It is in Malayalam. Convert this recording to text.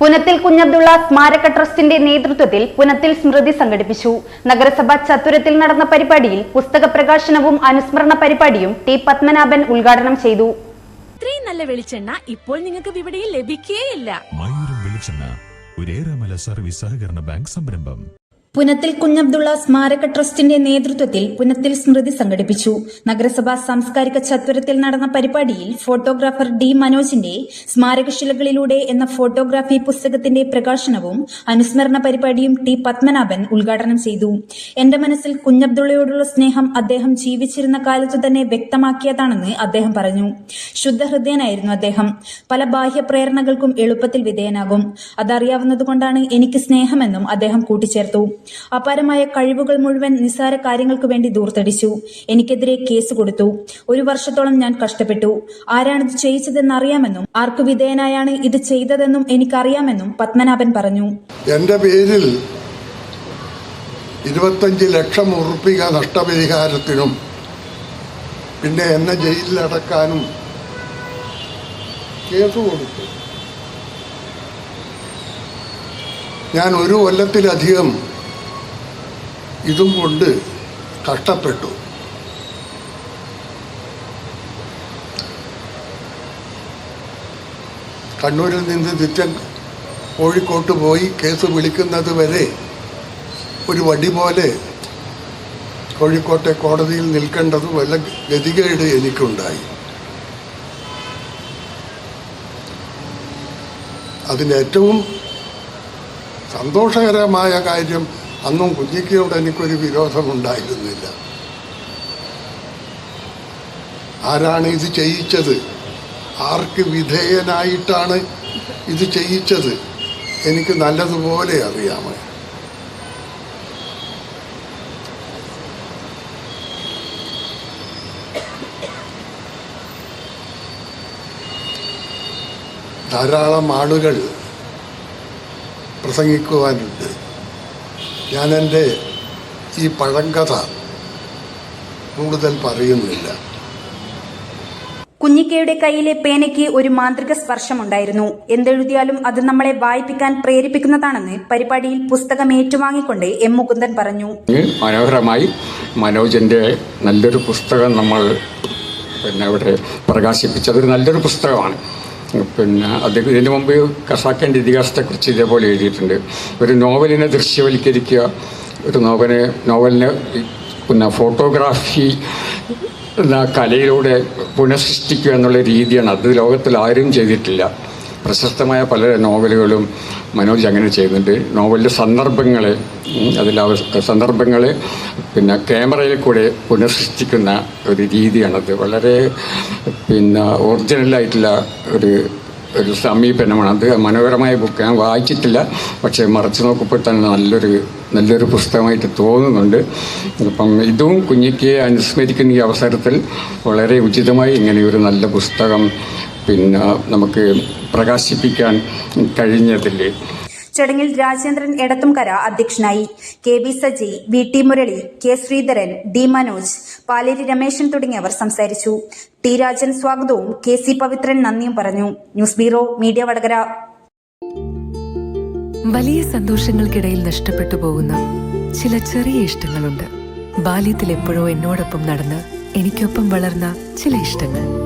പുനത്തിൽ കുഞ്ഞബ്ദുള്ള സ്മാരക ട്രസ്റ്റിന്റെ നേതൃത്വത്തിൽ പുനത്തിൽ സ്മൃതി സംഘടിപ്പിച്ചു. നഗരസഭ ചത്തുരത്തിൽ നടന്ന പരിപാടിയിൽ പുസ്തക പ്രകാശനവും അനുസ്മരണ പരിപാടിയും ടി പത്മനാഭൻ ഉദ്ഘാടനം ചെയ്തു. ഇത്രയും നല്ല വെളിച്ചെണ്ണ ഇപ്പോൾ നിങ്ങൾക്ക് വിപണിയിൽ ലഭിക്കുകയില്ല മയൂരം വെളിച്ചെണ്ണ ഒരേറെമല സർവീസ് സഹകരണ ബാങ്ക് സംരംഭം. പുനത്തിൽ കുഞ്ഞബ്ദുള്ള സ്മാരക ട്രസ്റ്റിന്റെ നേതൃത്വത്തിൽ പുനത്തിൽ സ്മൃതി സംഘടിപ്പിച്ചു. നഗരസഭാ സാംസ്കാരിക ചത്വരത്തിൽ നടന്ന പരിപാടിയിൽ ഫോട്ടോഗ്രാഫർ ഡി മനോജിന്റെ സ്മാരകശിലകളിലൂടെ എന്ന ഫോട്ടോഗ്രാഫി പുസ്തകത്തിന്റെ പ്രകാശനവും അനുസ്മരണ പരിപാടിയും ടി പത്മനാഭൻ ഉദ്ഘാടനം ചെയ്തു. എന്റെ മനസ്സിൽ കുഞ്ഞബ്ദുള്ളയോടുള്ള സ്നേഹം അദ്ദേഹം ജീവിച്ചിരുന്ന കാലത്തു തന്നെ വ്യക്തമാക്കിയതാണെന്ന് അദ്ദേഹം പറഞ്ഞു. ശുദ്ധഹൃദയനായിരുന്നു അദ്ദേഹം. പല ബാഹ്യ പ്രേരണകൾക്കും എളുപ്പത്തിൽ വിധേയനാകും. അതറിയാവുന്നതുകൊണ്ടാണ് എനിക്ക് സ്നേഹമെന്നും അദ്ദേഹം കൂട്ടിച്ചേർത്തു. അപാരമായ കഴിവുകൾ മുഴുവൻ നിസ്സാര കാര്യങ്ങൾക്ക് വേണ്ടി ദൂർത്തടിച്ചു. എനിക്കെതിരെ കേസ് കൊടുത്തു. ഒരു വർഷത്തോളം ഞാൻ കഷ്ടപ്പെട്ടു. ആരാണിത് ചെയ്യിച്ചതെന്ന് അറിയാമെന്നും ആർക്കു വിധേയനായാണ് ഇത് ചെയ്തതെന്നും എനിക്കറിയാമെന്നും പത്മനാഭൻ പറഞ്ഞു. എന്റെ പേരിൽ ഇരുപത്തഞ്ച് ലക്ഷം ഉറുപ്പിക നഷ്ടപരിഹാരത്തിനും പിന്നെ എന്നെ ജയിലിലടക്കാനും കേസ് കൊടുത്തു. ഞാൻ ഒരു കൊല്ലത്തിലധികം ഇതും കൊണ്ട് കഷ്ടപ്പെട്ടു. കണ്ണൂരിൽ നിന്ന് നിത്യം കോഴിക്കോട്ട് പോയി കേസ് വിളിക്കുന്നത് വരെ ഒരു വടി പോലെ കോഴിക്കോട്ടെ കോടതിയിൽ നിൽക്കേണ്ടത് വല്ല ഗതികേട് എനിക്കുണ്ടായി. അതിന് ഏറ്റവും സന്തോഷകരമായ കാര്യം അന്നും കുഞ്ഞിക്കയോട് എനിക്കൊരു വിരോധമുണ്ടായിരുന്നില്ല. ആരാണ് ഇത് ചെയ്യിച്ചത്? ആർക്ക് വിധേയനായിട്ടാണ് ഇത് ചെയ്യിച്ചത്? എനിക്ക് നല്ലതുപോലെ അറിയാമോ? ധാരാളം ആളുകൾ പ്രസംഗിക്കുവാനുണ്ട്. ഞാൻ എന്റെ ഈ പഴങ്കഥ കൂടുതൽ പറയുന്നില്ല. കുഞ്ഞിക്കയുടെ കയ്യിലെ പേനയ്ക്ക് ഒരു മാന്ത്രിക സ്പർശമുണ്ടായിരുന്നു. എന്തെഴുതിയാലും അത് നമ്മളെ വായിപ്പിക്കാൻ പ്രേരിപ്പിക്കുന്നതാണെന്ന് പരിപാടിയിൽ പുസ്തകം ഏറ്റുവാങ്ങിക്കൊണ്ട് എം മുകുന്ദൻ പറഞ്ഞു. മനോഹരമായി മനോജന്റെ നല്ലൊരു പുസ്തകം നമ്മൾ പിന്നെ ഇവിടെ പ്രകാശിപ്പിച്ചത് ഒരു നല്ലൊരു പുസ്തകമാണ്. പിന്നെ അദ്ദേഹം ഇതിനു മുമ്പ് ഖസാക്കിന്റെ ഇതിഹാസത്തെക്കുറിച്ച് ഇതേപോലെ എഴുതിയിട്ടുണ്ട്. ഒരു നോവലിനെ ദൃശ്യവൽക്കരിക്കുക ഒരു നോവലിനെ നോവലിനെ പിന്നെ ഫോട്ടോഗ്രാഫി എന്ന കലയിലൂടെ പുനഃസൃഷ്ടിക്കുക എന്നുള്ള രീതിയാണ് അത് ലോകത്തിൽ ആരും ചെയ്തിട്ടില്ല. പ്രശസ്തമായ പല നോവലുകളും മനോജ് അങ്ങനെ ചെയ്യുന്നുണ്ട് നോവലിന്റെ സന്ദർഭങ്ങളെ അതിൽ സന്ദർഭങ്ങളെ പിന്നെ ക്യാമറയിൽ കൂടെ പുനഃസൃഷ്ടിക്കുന്ന ഒരു രീതിയാണത്. വളരെ പിന്നെ ഒറിജിനലായിട്ടുള്ള ഒരു ഒരു സമീപനമാണ്. അത് മനോഹരമായ ബുക്ക് ഞാൻ വായിച്ചിട്ടില്ല. പക്ഷേ മറച്ചു നോക്കുമ്പോൾ തന്നെ നല്ലൊരു നല്ലൊരു പുസ്തകമായിട്ട് തോന്നുന്നുണ്ട്. അപ്പം ഇതും കുഞ്ഞിക്ക് അനുസ്മരിക്കുന്ന ഈ അവസരത്തിൽ വളരെ ഉചിതമായി ഇങ്ങനെയൊരു നല്ല പുസ്തകം പിന്നെ നമുക്ക് പ്രകാശിപ്പിക്കാൻ കഴിഞ്ഞതിൽ ചടങ്ങിൽ രാജേന്ദ്രൻ എടത്തുംകര അധ്യക്ഷനായി. K B Saji V T Murali K Sreedharan D Manoj Paleri Rameshan തുടങ്ങിയവർ സംസാരിച്ചു. ടി രാജൻ സ്വാഗതവും കെ സി പവിത്രൻ നന്ദിയും പറഞ്ഞു. News bureau media Vadakara. വലിയ സന്തോഷങ്ങൾക്കിടയിൽ നഷ്ടപ്പെട്ടു പോകുന്ന ചില ചെറിയ ഇഷ്ടങ്ങളുണ്ട്. ബാല്യത്തിൽ എപ്പോഴോ എന്നോടൊപ്പം നടന്ന് എനിക്കൊപ്പം വളർന്ന ചില ഇഷ്ടങ്ങൾ.